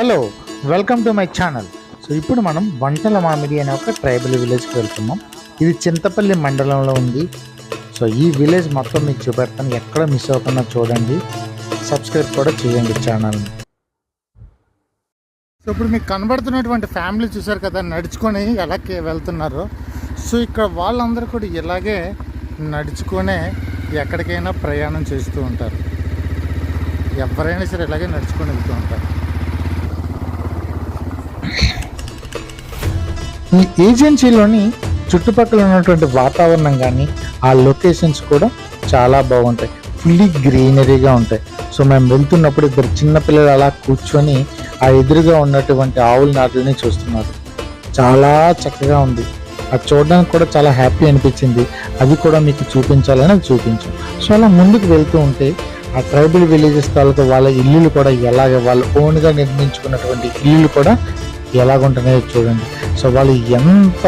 Hello welcome to my channel so ఇప్పుడు మనం వంటల మామిడి అనే ఒక ట్రైబల్ విలేజ్కి వెళ్తున్నాం. ఇది చింతపల్లి మండలంలో ఉంది. సో ఈ విలేజ్ మొత్తం మీకు చూపెడతాను. ఎక్కడ మిస్ అవ్వకుండా చూడండి. సబ్స్క్రైబ్ కూడా చేయండి ఛానల్ని సో ఇప్పుడు మీకు కనబడుతున్నటువంటి ఫ్యామిలీ చూసారు కదా నడుచుకొని ఎలా వెళ్తున్నారో. సో ఇక్కడ వాళ్ళందరూ కూడా ఇలాగే నడుచుకునే ఎక్కడికైనా ప్రయాణం చేస్తూ ఉంటారు. ఎవరైనా సరే ఇలాగే నడుచుకొని వెళ్తూ ఉంటారు. ఈ ఏజెన్సీలోని చుట్టుపక్కల ఉన్నటువంటి వాతావరణం కానీ ఆ లొకేషన్స్ కూడా చాలా బాగుంటాయి. ఫుల్లీ గ్రీనరీగా ఉంటాయి. సో మేము వెళ్తున్నప్పుడు ఇద్దరు చిన్నపిల్లలు అలా కూర్చొని ఆ ఎదురుగా ఉన్నటువంటి ఆవుల నాట్లని చూస్తున్నారు. చాలా చక్కగా ఉంది. అది చూడడానికి కూడా చాలా హ్యాపీ అనిపించింది. అది కూడా మీకు చూపించాలని అది చూపించాం. సో అలా ముందుకు వెళ్తూ ఉంటే ఆ ట్రైబల్ విలేజెస్ తాలూకా వాళ్ళ ఇల్లులు కూడా ఎలాగ వాళ్ళు ఓన్గా నిర్మించుకున్నటువంటి ఇల్లులు కూడా ఎలాగుంటున్నాయో చూడండి. సో వాళ్ళు ఎంత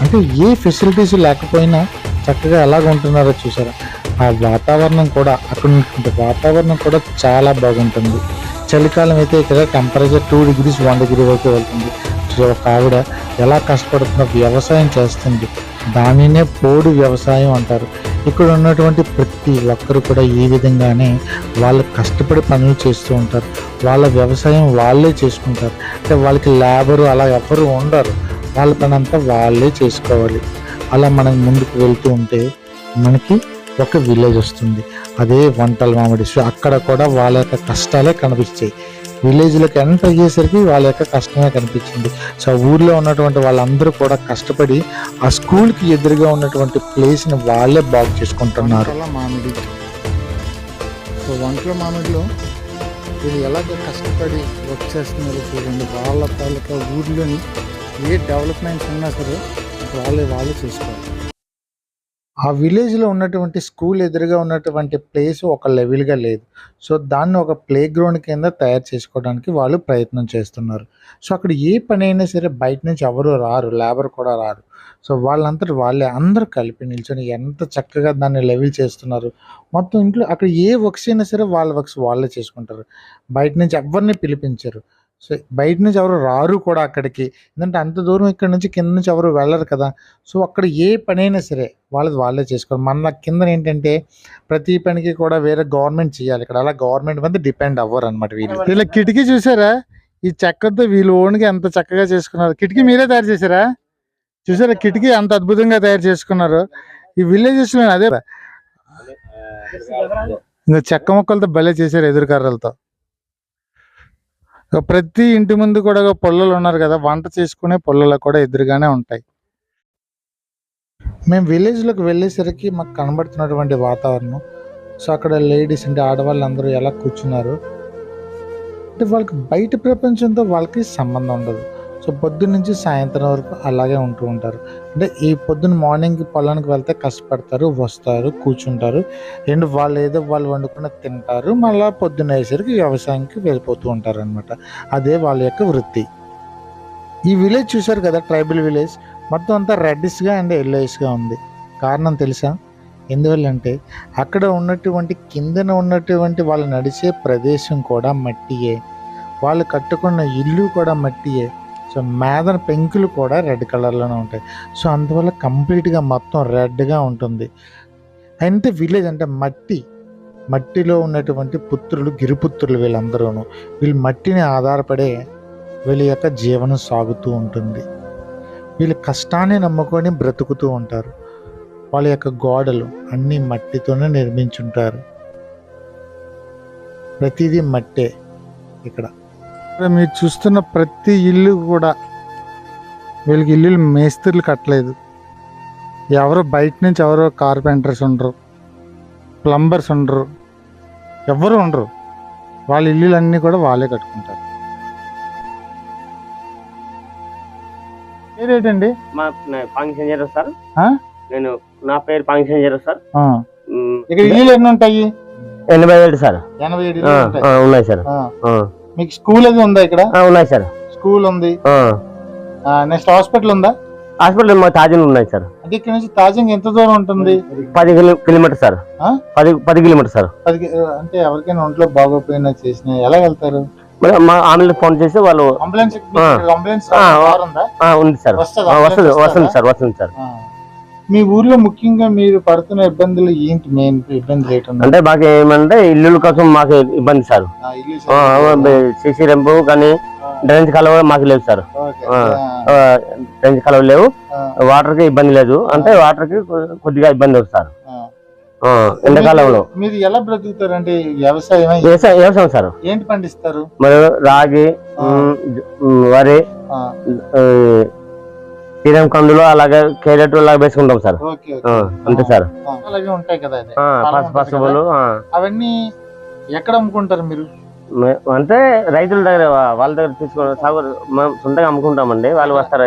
అంటే ఏ ఫెసిలిటీస్ లేకపోయినా చక్కగా ఎలాగ ఉంటున్నారో చూసారా. ఆ వాతావరణం కూడా అక్కడ ఉన్నటువంటి వాతావరణం కూడా చాలా బాగుంటుంది. చలికాలం అయితే ఇక్కడ temperature two degrees one degree వరకు వెళ్తుంది. సో ఒక ఆవిడ ఎలా కష్టపడుతుందో వ్యవసాయం చేస్తుంది. దానినే పోడు వ్యవసాయం అంటారు. ఇక్కడ ఉన్నటువంటి ప్రతి ఒక్కరు కూడా ఈ విధంగానే వాళ్ళు కష్టపడి పనులు చేస్తూ ఉంటారు. వాళ్ళ వ్యవసాయం వాళ్ళే చేసుకుంటారు. అంటే వాళ్ళకి లేబరు అలా ఎవరు ఉండరు. వాళ్ళ పని అంతా వాళ్ళే చేసుకోవాలి. అలా మనం ముందుకు వెళ్తూ ఉంటే మనకి ఒక విలేజ్ వస్తుంది. అదే వంటల మామిడి సో అక్కడ కూడా వాళ్ళ యొక్క కష్టాలే కనిపిస్తాయి. విలేజ్లకు ఎంటర్ అయ్యేసరికి వాళ్ళ యొక్క కష్టమే కనిపించింది. సో ఆ ఊర్లో ఉన్నటువంటి వాళ్ళందరూ కూడా కష్టపడి ఆ స్కూల్కి ఎదురుగా ఉన్నటువంటి ప్లేస్ని వాళ్ళే బాగు చేసుకుంటున్నారు. మామిడి. సో వంటల మామిడిలో వీళ్ళు ఎలాగ కష్టపడి వర్క్ చేస్తున్నారో చూడండి. వాళ్ళ తాలూకా ఊర్లోని ఏ డెవలప్మెంట్స్ ఉన్నా సరే వాళ్ళే వాళ్ళు చూసుకోవాలి. ఆ విలేజ్లో ఉన్నటువంటి స్కూల్ ఎదురుగా ఉన్నటువంటి ప్లేస్ ఒక లెవెల్గా లేదు. సో దాన్ని ఒక ప్లే గ్రౌండ్ కింద తయారు చేసుకోవడానికి వాళ్ళు ప్రయత్నం చేస్తున్నారు. సో అక్కడ ఏ పని అయినా సరే బయట నుంచి ఎవరు రారు లేబర్ కూడా రారు. సో వాళ్ళంతటి వాళ్ళే అందరూ కలిపి నిల్చొని ఎంత చక్కగా దాన్ని లెవెల్ చేస్తున్నారు. మొత్తం ఇంట్లో అక్కడ ఏ వర్క్స్ అయినా సరే వాళ్ళ వర్క్స్ వాళ్ళే చేసుకుంటారు. బయట నుంచి ఎవరిని పిలిపించరు. సో బయట నుంచి ఎవరు రారు కూడా అక్కడికి. ఎందుకంటే అంత దూరం ఇక్కడ నుంచి కింద నుంచి ఎవరు వెళ్ళరు కదా. సో అక్కడ ఏ పని అయినా సరే వాళ్ళది వాళ్ళే చేసుకోవాలి. మన కింద ఏంటంటే ప్రతి పనికి కూడా వేరే గవర్నమెంట్ చేయాలి ఇక్కడ. అలా గవర్నమెంట్ మీద డిపెండ్ అవ్వరు అనమాట వీళ్ళు వీళ్ళ కిటికీ చూసారా? ఈ చెక్కతో వీళ్ళు ఓన్గా ఎంత చక్కగా చేసుకున్నారు. కిటికీ మీరే తయారు చేశారా? చూసారా? కిటికీ అంత అద్భుతంగా తయారు చేసుకున్నారు. ఈ విలేజెస్లో అదే. ఇంకా చెక్క ముక్కలతో భలే చేశారు ఎదురు కర్రలతో ఇక ప్రతి ఇంటి ముందు కూడా పొల్లలు ఉన్నారు కదా వంట చేసుకునే పొల్లలు కూడా ఎదురుగానే ఉంటాయి. మేము విలేజ్లోకి వెళ్ళేసరికి మాకు కనబడుతున్నటువంటి వాతావరణం. సో అక్కడ లేడీస్ అంటే ఆడవాళ్ళు అందరూ ఎలా కూర్చున్నారు? అంటే వాళ్ళకి బయట ప్రపంచంతో వాళ్ళకి సంబంధం ఉండదు. సో పొద్దున్న నుంచి సాయంత్రం వరకు అలాగే ఉంటూ ఉంటారు. అంటే ఈ పొద్దున్న మార్నింగ్ పొలానికి వెళ్తే కష్టపడతారు వస్తారు కూర్చుంటారు. అండ్ వాళ్ళు ఏదో వాళ్ళు వండుకున్న తింటారు. మళ్ళీ పొద్దున్న అయ్యేసరికి వ్యవసాయానికి వెళ్ళిపోతూ ఉంటారు అనమాట అదే వాళ్ళ యొక్క వృత్తి. ఈ విలేజ్ చూశారు కదా ట్రైబల్ విలేజ్? మొత్తం అంతా రెడ్డిష్గా అండ్ ఎల్లోయిష్గా ఉంది. కారణం తెలుసా? ఎందువల్లంటే అక్కడ ఉన్నటువంటి కిందన ఉన్నటువంటి వాళ్ళు నడిచే ప్రదేశం కూడా మట్టియే. వాళ్ళు కట్టుకున్న ఇల్లు కూడా మట్టియే. సో మేదన పెంకులు కూడా రెడ్ కలర్లోనే ఉంటాయి. సో అందువల్ల కంప్లీట్గా మొత్తం రెడ్గా ఉంటుంది. అంటే విలేజ్ అంటే మట్టి మట్టిలో ఉన్నటువంటి పుత్రులు గిరిపుత్రులు వీళ్ళందరూను వీళ్ళు మట్టిని ఆధారపడే వీళ్ళ యొక్క జీవనం సాగుతూ ఉంటుంది. వీళ్ళు కష్టాన్ని నమ్ముకొని బ్రతుకుతూ ఉంటారు. వాళ్ళ యొక్క గోడలు అన్ని మట్టితోనే నిర్మించుంటారు. ప్రతిదీ మట్టే ఇక్కడ. మీరు చూస్తున్న ప్రతి ఇల్లు కూడా వీళ్ళకి ఇల్లు మేస్త్రులు కట్టలేదు. ఎవరు బయట నుంచి ఎవరో కార్పెంటర్స్ ఉండరు. ప్లంబర్స్ ఉండరు. ఎవరు ఉండరు. వాళ్ళ ఇల్లులన్నీ కూడా వాళ్ళే కట్టుకుంటారు. పేరేటండి? మా ఫంక్షన్ సార్? నేను నా పేరు ఫంక్షన్ సార్. ఇక్కడ ఇల్లు ఎన్ని ఉంటాయి? ఎనభై ఏడు సార్. ఎనభై ఏడు ఉన్నాయి సార్. మీకు స్కూల్ అది ఉందా ఇక్కడ? ఉన్నాయి సార్. స్కూల్ ఉంది. నెక్స్ట్ హాస్పిటల్ ఉందా? హాస్పిటల్ మా తాజీలు ఉన్నాయి సార్. అంటే ఇక్కడ నుంచి తాజంగా ఎంత దూరం ఉంటుంది? పది కిలో కిలోమీటర్ సార్? పది పది కిలోమీటర్ సార్. పది అంటే ఎవరికైనా ఒంట్లో బాగోపోయినా చేసినా ఎలా వెళ్తారు? మా ఆమెలకు ఫోన్ చేసి వాళ్ళు అంబులెన్స్. అంబులెన్స్ ఉందా? సార్. వస్తుందా? వస్తుంది సార్ వస్తుంది సార్. మీ ఊర్లో ముఖ్యంగా మీరు పడుతున్న ఇబ్బందులు ఏంటి? మెయిన్ ఇబ్బందులు ఏంటన్నా అంటే మాకు ఏమంటే ఇల్లుల కోసం మాకు ఇబ్బంది సార్. సిసి రెంపు కానీ డ్రైనేజ్ కాలువ మాకు లేవు సార్. డ్రైనేజ్ కాలువ లేవు. వాటర్కి ఇబ్బంది లేదు. అంటే వాటర్కి కొద్దిగా ఇబ్బంది అవుతుంది సార్. ఎండాకాలంలో. మీరు ఎలా బ్రతుకుతారంటే వ్యవసాయం వ్యవసాయం వ్యవసాయం సార్. ఏంటి పండిస్తారు? మరి రాగి వరి తీరం కందులు అలాగే క్యారెట్ అలాగే వేసుకుంటాం సార్. అంతే సార్. ఉంటాయి కదా పసుపులు. అవన్నీ ఎక్కడ అమ్ముకుంటారు మీరు? అంటే రైతుల దగ్గర వాళ్ళ దగ్గర తీసుకుని సాగు మేము సొంతంగా అమ్ముకుంటామండి. వాళ్ళు వస్తారు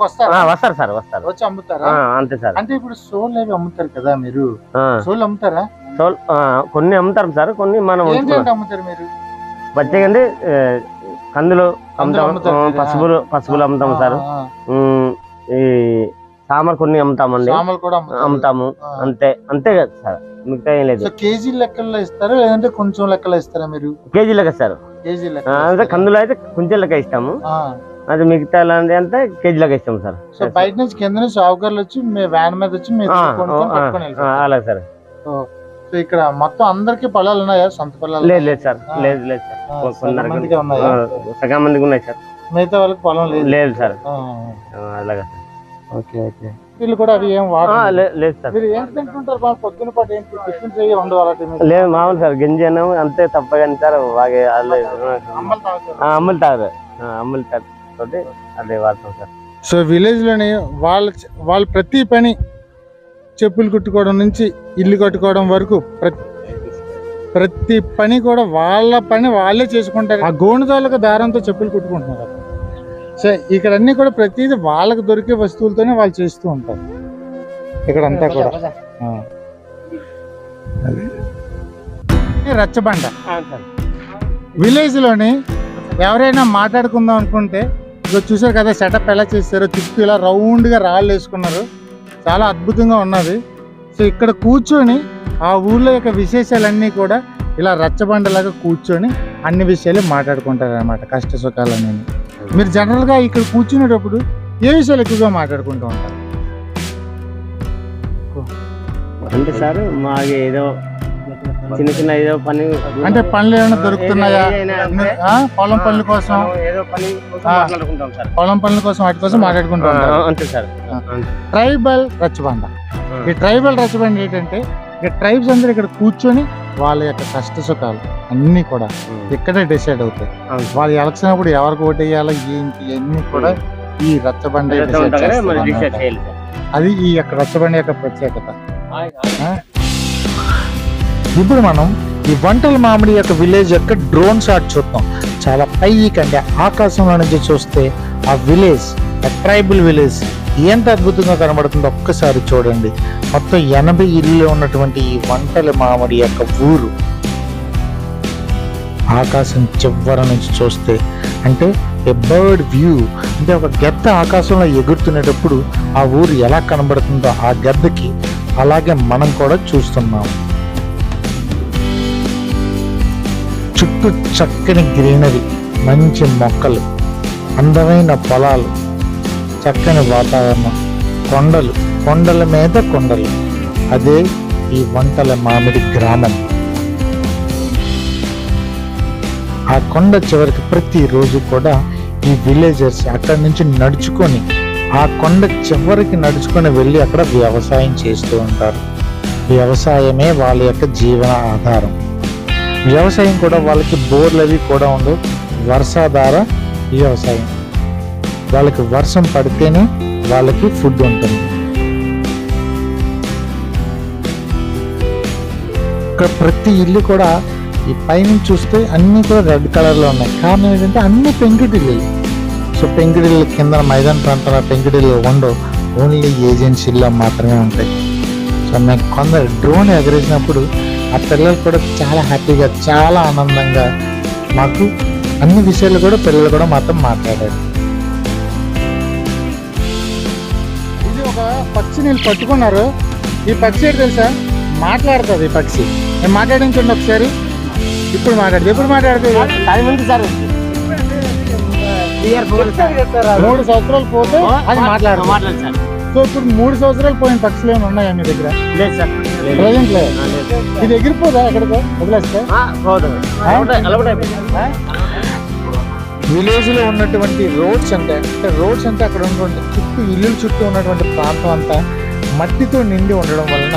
వస్తారా? సార్ వస్తారు. వచ్చి అమ్ముతారా? అంతే సార్. అంటే ఇప్పుడు సోల్ అవి అమ్ముతారు కదా మీరు? సోల్ అమ్ముతారా? సో ఆ, కొన్ని అమ్ముతారు సార్ కొన్ని మనం అమ్ముతారు మీరు? ఏ, కందులు అమ్ముతాం? పసుపులు పసుపులు అమ్ముతాం సార్. ఈ సామర్ కొన్ని అమ్ముతామండి. సామలు కూడా అమ్ముతారు. అమ్ముతాము. అంతే అంతే కదా సార్. మిగతా ఏం లేదు. కేజీ లెక్కల్లో ఇస్తారా లేదంటే కొంచెం లెక్కలో ఇస్తారా మీరు? కేజీ లెక్క సార్. కేజీ లెక్క అంటే కందులు అయితే కొంచెం లెక్క ఇస్తాము. అది మిగతా లాంటి అంతా కేజీ లెక్క ఇస్తాం సార్. సో బయట నుంచి కింద నుంచి షావుకర్లు వచ్చి మీ వ్యాన్ మీద వచ్చి. అలాగే సార్. ఇక్కడ మొత్తం అందరికి పొలాలు ఉన్నాయా? సొంత పొలాలు లేదు లేదు సార్. లేదు లేదు సార్. సగం కొందరికి- మందికి ఉన్నాయా? ఆ, సగం మందికి ఉన్నాయి సార్. మిగతా వాళ్ళకి పొలం లేదు. లేదు సార్. అలాగే ఓకే ఓకే. వీళ్ళు కూడా అవి ఏం లేదు సార్. మీరు తింటుంటారు బాగా పొద్దున పాటు అలాంటి లేదు మామూలు సార్. గంజి అంతే తప్పగాని సార్ బాగా అమ్మలు తాగదు అమ్ములు తాగు తోటి అదే వాడతాం సార్. సో విలేజ్లోని వాళ్ళ వాళ్ళ ప్రతి పని చెప్పులు కుట్టుకోవడం నుంచి ఇల్లు కట్టుకోవడం వరకు ప్రతి ప్రతి పని కూడా వాళ్ళ పని వాళ్ళే చేసుకుంటారు. ఆ గోనుదాలకు దారంతో చెప్పులు కుట్టుకుంటున్నారు సో ఇక్కడ అన్ని కూడా ప్రతిదీ వాళ్ళకి దొరికే వస్తువులతోనే వాళ్ళు చేస్తూ ఉంటారు. ఇక్కడ అంతా కూడా. రచ్చబండ. సార్. విలేజ్లోని ఎవరైనా మాట్లాడుకుందాం అనుకుంటే ఇదిగో చూసారు కదా సెటప్ ఎలా చేశారో చుట్టూ ఇలా రౌండ్గా రాళ్ళు వేసుకున్నారు. చాలా అద్భుతంగా ఉన్నది. సో ఇక్కడ కూర్చొని ఆ ఊర్లో యొక్క విశేషాలన్నీ కూడా ఇలా రచ్చబండలాగా కూర్చొని అన్ని విషయాలు మాట్లాడుకుంటారు అనమాట కష్ట సుఖాలన్నీ. మీరు జనరల్గా ఇక్కడ కూర్చునేటప్పుడు ఏ విషయాలు ఎక్కువగా మాట్లాడుకుంటూ ఉంటారు? అంటే సార్ మాకు ఏదో చిన్న చిన్న ఏదో పని అంటే పనులు ఏమైనా దొరుకుతున్నాయా? పొలం పనుల కోసం? మనం ఏదో పని కోసం ఆ. మాట్లాడుకుంటాం సార్. పొలం పనుల కోసం వాటి కోసం మాట్లాడుకుంటూ అంతే సార్. ట్రైబల్ రచ్చబండ. ఈ ట్రైబల్ రచ్చబండ ఏంటంటే ఈ ట్రైబ్స్ అందరూ ఇక్కడ కూర్చొని వాళ్ళ యొక్క కష్ట సుఖాలు అన్ని కూడా ఇక్కడే డిసైడ్ అవుతాయి. వాళ్ళు ఎలక్షన్ అప్పుడు ఎవరికి ఓటు వేయాలో ఏంటి అన్ని కూడా ఈ రచ్చబండ. అది ఈ యొక్క రచ్చబండ యొక్క ప్రత్యేకత. ఇప్పుడు మనం ఈ వంటల మామిడి యొక్క విలేజ్ యొక్క డ్రోన్ షాట్ చూద్దాం. చాలా పైకంటే ఆకాశంలో నుంచి చూస్తే ఆ విలేజ్ ఆ ట్రైబల్ విలేజ్ ఎంత అద్భుతంగా కనబడుతుందో ఒక్కసారి చూడండి. మొత్తం ఎనభై ఇల్లు ఉన్నటువంటి ఈ వంటల మామిడి యొక్క ఊరు. ఆకాశం చివర నుంచి చూస్తే అంటే ఏ బర్డ్ వ్యూ అంటే ఒక గెద్ద ఆకాశంలో ఎగురుతునేటప్పుడు ఆ ఊరు ఎలా కనబడుతుందో ఆ గద్దకి అలాగే మనం కూడా చూస్తున్నాం. చుట్టూ చక్కని గ్రీనరీ మంచి మొక్కలు అందమైన పొలాలు చక్కని వాతావరణం కొండలు కొండల మీద కొండలు. అదే ఈ వంటల మామిడి గ్రామం. ఆ కొండ చివరికి ప్రతిరోజు కూడా ఈ విలేజర్స్ అక్కడి నుంచి నడుచుకొని ఆ కొండ చివరికి నడుచుకొని వెళ్ళి అక్కడ వ్యవసాయం చేస్తూ ఉంటారు. వ్యవసాయమే వాళ్ళ యొక్క జీవన ఆధారం. వ్యవసాయం కూడా వాళ్ళకి బోర్లు అవి కూడా ఉండవు. వర్షాధార వ్యవసాయం. వాళ్ళకి వర్షం పడితేనే వాళ్ళకి ఫుడ్ ఉంటుంది. ఇక్కడ ప్రతి ఇల్లు కూడా ఈ పైన చూస్తే అన్ని కూడా రెడ్ కలర్లో ఉన్నాయి. కారణం ఏంటంటే అన్ని పెంకుటిల్లు సో పెంకుటిల్లు కింద మైదాన ప్రాంతంలో పెంకుటిల్లు ఉండవు. ఓన్లీ ఏజెన్సీల్లో మాత్రమే ఉంటాయి. సో నాకు కొందరు డ్రోన్ ఎగరేసినప్పుడు ఆ పిల్లలు కూడా చాలా హ్యాపీగా చాలా ఆనందంగా మాకు అన్ని విషయాలు కూడా పిల్లలు కూడా మాతో మాట్లాడారు. ఇది ఒక పక్షిని వీళ్ళు పట్టుకున్నారు. ఈ పక్షి ఏంటి తెలుసా? మాట్లాడుతుంది ఈ పక్షి. నేను మాట్లాడించండి ఒకసారి. ఇప్పుడు మాట్లాడదు ఎప్పుడు మాట్లాడుతుంది? టైం ఉంది సార్. ఇయర్ ఫోన్ సార్ మూడు సంవత్సరాలు పోతే అది మాట్లాడదు మాట్లాడు సార్. సో ఇప్పుడు మూడు సంవత్సరాలు పోయిన పక్షులు ఏమైనా ఉన్నాయా మీ దగ్గర? లేదు సార్. లేదు. ప్రజెంట్ లేదు. ఇది ఎగిరిపోదా ఎక్కడికో? వదిలేస్తే? ఆ, పోదు. అలవాటు అలవాటు అయిపోయింది విలేజ్లో ఉన్నటువంటి రోడ్స్ అంటే అంటే రోడ్స్ అంటే అక్కడ ఉన్నటువంటి చుట్టూ ఇల్లుల చుట్టూ ఉన్నటువంటి ప్రాంతం అంతా మట్టితో నిండి ఉండడం వలన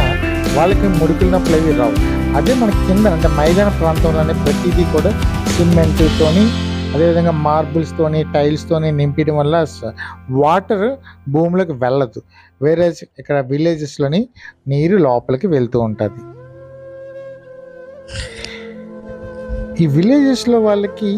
వాళ్ళకి ముడుకున్నప్పుడు అవి రావు. అదే మన కింద అంటే మైదాన ప్రాంతంలోనే ప్రతిదీ కూడా సిమెంట్ తోని అదేవిధంగా మార్బుల్స్తోని టైల్స్తోని నింపడం వల్ల వాటర్ భూమిలోకి వెళ్ళదు. వేరే ఇక్కడ విలేజెస్లోని నీరు లోపలికి వెళ్తూ ఉంటుంది. ఈ విలేజెస్లో వాళ్ళకి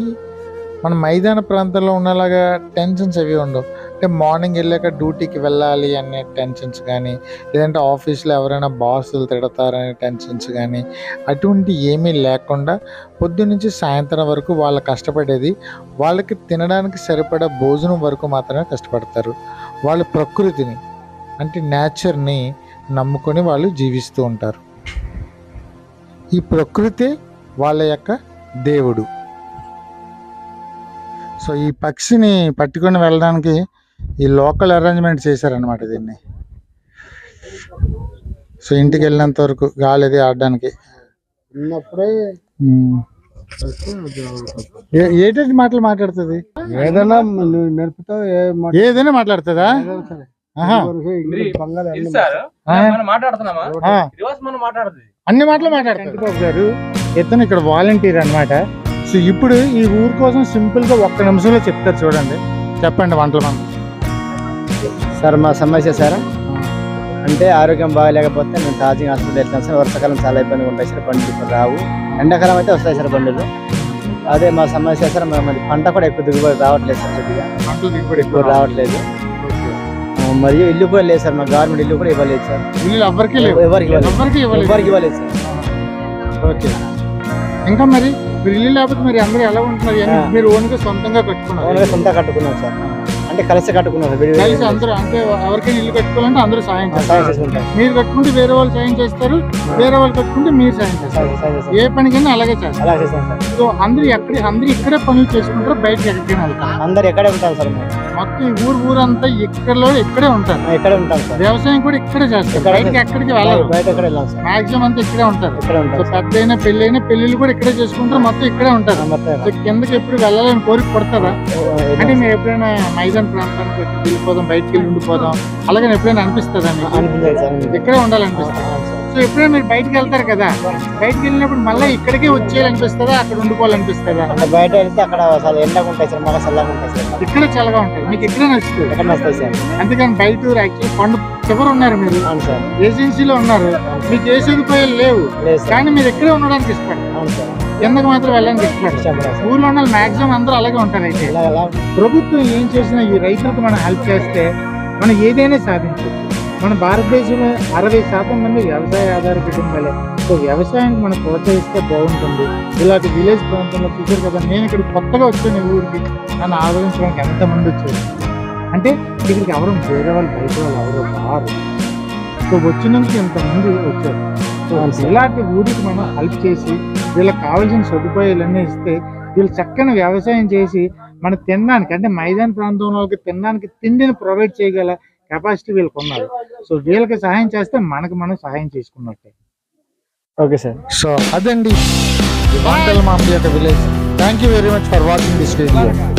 మన మైదాన ప్రాంతంలో ఉన్నలాగా టెన్షన్స్ అవి ఉండవు. అంటే మార్నింగ్ వెళ్ళాక డ్యూటీకి వెళ్ళాలి అనే టెన్షన్స్ కానీ లేదంటే ఆఫీస్లో ఎవరైనా బాసులు తిడతారనే టెన్షన్స్ కానీ అటువంటి ఏమీ లేకుండా పొద్దున్నుంచి సాయంత్రం వరకు వాళ్ళు కష్టపడేది వాళ్ళకి తినడానికి సరిపడా భోజనం వరకు మాత్రమే కష్టపడతారు. వాళ్ళు ప్రకృతిని అంటే నేచర్ని నమ్ముకొని వాళ్ళు జీవిస్తూ ఉంటారు. ఈ ప్రకృతి వాళ్ళ యొక్క దేవుడు. సో ఈ పక్షిని పట్టుకొని వెళ్ళడానికి ఈ లోకల్ అరేంజ్మెంట్ చేశారనమాట దీన్ని. సో ఇంటికి వెళ్ళినంత వరకు గాలి అది ఆడడానికి. ఏటేటి మాటలు మాట్లాడుతుంది? ఏదైనా నేర్పుతావు ఏ మాట ఏదైనా మాట్లాడుతుందా? అన్ని మాటలు మాట్లాడుతుంది ఇతను ఇక్కడ వాలంటీర్ అన్నమాట. సో ఇప్పుడు ఈ ఊరు కోసం సింపుల్గా ఒక్క నిమిషంలో చెప్తారు చూడండి. చెప్పండి వంటలు మనం. సార్ మా సమస్య సార్ అంటే ఆరోగ్యం బాగాలేకపోతే నేను తాజింగ్ హాస్పిటల్ వెళ్తాను సార్ వర్షాకాలం చాలా ఇబ్బందిగా ఉంటాయి సార్ బండ్లు ఇప్పుడు రావు. ఎండాకాలం అయితే వస్తాయి సార్ బండ్లు అదే మా సమస్య సార్ మరి పంట కూడా ఎక్కువ దిగుబడి రావట్లేదు సార్ కొద్దిగా. వంటలు దిగుబడి ఎక్కువ రావట్లేదు. మరియు ఇల్లు కూడా లేదు సార్ మా గవర్నమెంట్ ఇల్లు కూడా ఇవ్వలేదు సార్. ఇల్లు ఎవరికి ఎవరికి ఇవ్వలేదు. ఎవరికి ఇవ్వలేదు. సార్. ఓకే. ఇంకా మరి మీరు ఇల్లు లేకపోతే మరి అందరూ ఎలా ఉంటున్నారు. మీరు ఓన్గా సొంతంగా కట్టుకున్నారు. ఓన్గా సొంత కట్టుకున్నాం సార్. అంటే కలిసి కట్టుకున్నాం సార్ విడివిడిగా. కలిసి అందరూ అంటే ఎవరికైనా ఇల్లు కట్టుకోవాలంటే అందరూ సాయం చేస్తారు. మీరు కట్టుకుంటే వేరే వాళ్ళు సాయం చేస్తారు వేరే వాళ్ళు కట్టుకుంటే మీరు సాయం చేస్తారు. ఏ పనికైనా అలాగే చేస్తారు. సో అందరూ ఎక్కడ అందరూ ఇక్కడే పనులు చేసుకుంటారు బయటకి ఎక్కడికైనా వెళ్తారు. అందరు ఎక్కడే ఉంటాం సార్ మొత్తం ఈ ఊరు ఊరంతా ఇక్కడలో ఇక్కడే ఉంటారు. మేము ఇక్కడే ఉంటాం సార్. వ్యవసాయం కూడా ఇక్కడే చేస్తారు. బయటకి ఎక్కడికి వెళ్ళరు. బయట ఎక్కడ వెళ్ళాం సార్. మాక్సిమం అంతా ఇక్కడే ఉంటారు. ఇక్కడే సో పెద్ద అయినా పెళ్ళి అయినా పెళ్ళిళ్ళు కూడా ఇక్కడే చేసుకుంటారు. మొత్తం ఇక్కడే ఉంటారు. సో కిందకి ఎప్పుడు వెళ్ళాలని కోరిక పడుతుందా అంటే మీరు ఎప్పుడైనా మైదాన్ ప్రాంతానికి వచ్చి వెళ్ళిపోదాం బయటికి వెళ్ళి ఉండిపోదాం అలాగే ఎప్పుడైనా అనిపిస్తుందా అనిపించదు. ఇక్కడే ఉండాలనిపిస్తుంది? సో ఎప్పుడైనా మీరు బయటికి వెళ్తారు కదా బయటికి వెళ్ళినప్పుడు మళ్ళీ ఇక్కడికే వచ్చేయాలనిపిస్తుందా అక్కడ ఉండిపోవాలనిపిస్తుందా? అంటే బయట వెళ్తే అక్కడ అసలు ఎండగా ఉంటాయి సార్ మాకు చల్లగా ఉంటాయి సార్. ఇక్కడ చల్లగా ఉంటుంది మీకు ఇక్కడే నచ్చుతుంది? ఎక్కడ వస్తాయి సార్? అందుకని బయట యాక్చువల్లీ కొండ చివరు ఉన్నారు మీరు. అవును సార్. ఏజెన్సీలో ఉన్నారు. మీకు ఏ సదుపాయాలు లేవు. కానీ మీరు ఇక్కడే ఉండడానికి ఇష్టపడతారు అవును సార్. కిందకి మాత్రం వెళ్ళడానికి ఇష్టపడతారు సార్. ఊర్లో ఉన్న మాక్సిమం అందరూ అలాగే ఉంటారు అయితే. ప్రభుత్వం ఏం చేసినా ఈ రైతులకు మనం హెల్ప్ చేస్తే మనం ఏదైనా సాధించవచ్చు. మన భారతదేశంలో అరవై శాతం మంది వ్యవసాయ ఆధార కుటుంబాలే. సో వ్యవసాయానికి మనం ప్రోత్సహిస్తే బాగుంటుంది. ఇలాంటి విలేజ్ ప్రాంతంలో చూసారు కదా నేను ఇక్కడ కొత్తగా వచ్చాను ఊరికి. నన్ను ఆదరించడానికి ఎంతమంది వచ్చారు? అంటే ఇక్కడికి ఎవరు వేరే వాళ్ళు బయట వాళ్ళు ఎవరు రారు. సో వచ్చినందుకు ఎంతమంది వచ్చారు? సో ఇలాంటి ఊరికి మనం హెల్ప్ చేసి వీళ్ళకి కావాల్సిన సదుపాయాలన్నీ ఇస్తే వీళ్ళు చక్కని వ్యవసాయం చేసి మనం తినడానికి అంటే మైదాన ప్రాంతంలోకి తినడానికి తిండిని ప్రొవైడ్ చేయగల కెపాసిటీ వీళ్ళకి ఉన్నారు సో వీళ్ళకి సహాయం చేస్తే మనకు మనం సహాయం చేసుకున్నట్టే. Okay sir. సో అదండి. వంటల మామి యొక్క village. Thank you very much for watching this video